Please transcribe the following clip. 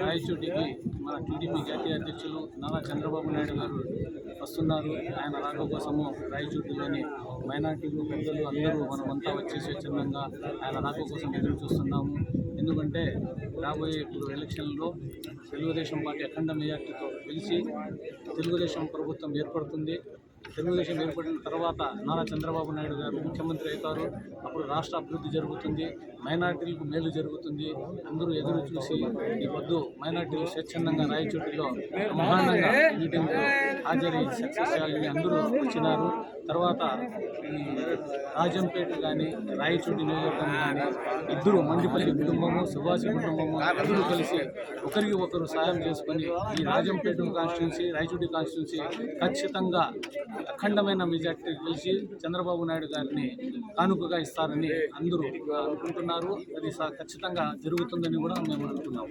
రాయచోటికి మన టీడీపీ జాతీయ అధ్యక్షులు నారా చంద్రబాబు నాయుడు గారు వస్తున్నారు. ఆయన రాక కోసము రాయచోటిలోని మైనార్టీలు పెద్దలు అందరూ మనమంతా వచ్చి స్వచ్ఛందంగా ఆయన రాక కోసం ఎదురు చూస్తున్నాము. ఎందుకంటే రాబోయే ఇప్పుడు ఎలక్షన్లో తెలుగుదేశం పార్టీ అఖండ మెజార్టీతో గెలిచి తెలుగుదేశం ప్రభుత్వం ఏర్పడుతుంది. తెలుగుదేశం ఏర్పడిన తర్వాత నారా చంద్రబాబు నాయుడు గారు ముఖ్యమంత్రి అవుతారు. అప్పుడు రాష్ట్ర అభివృద్ధి జరుగుతుంది. మైనార్టీలకు మేలు జరుగుతుంది. అందరూ ఎదురు చూసి ఈ పొద్దు మైనార్టీలు స్వచ్ఛందంగా రాయచోటిలో బ్రహ్మాండంగా మీటింగ్ హాజరై సక్సెస్ చేయాలని అందరూ వచ్చినారు తర్వాత రాజంపేట కానీ రాయచోటి నియోజకవర్గం కానీ ఇద్దరు మండిపల్లి కుటుంబము సుభాష్ కుటుంబము అందరూ కలిసి ఒకరికి ఒకరు సాయం చేసుకొని ఈ రాజంపేట కాన్స్టిట్యున్సీ రాయచోటి కాన్స్టిట్యున్సీ ఖచ్చితంగా అఖండమైన మెజార్టీ గెలిచి చంద్రబాబు నాయుడు గారిని కానుకగా ఇస్తారని అందరూ అనుకుంటున్నారు. అది స- ఖచ్చితంగా జరుగుతుందని కూడా మేము అనుకున్నాము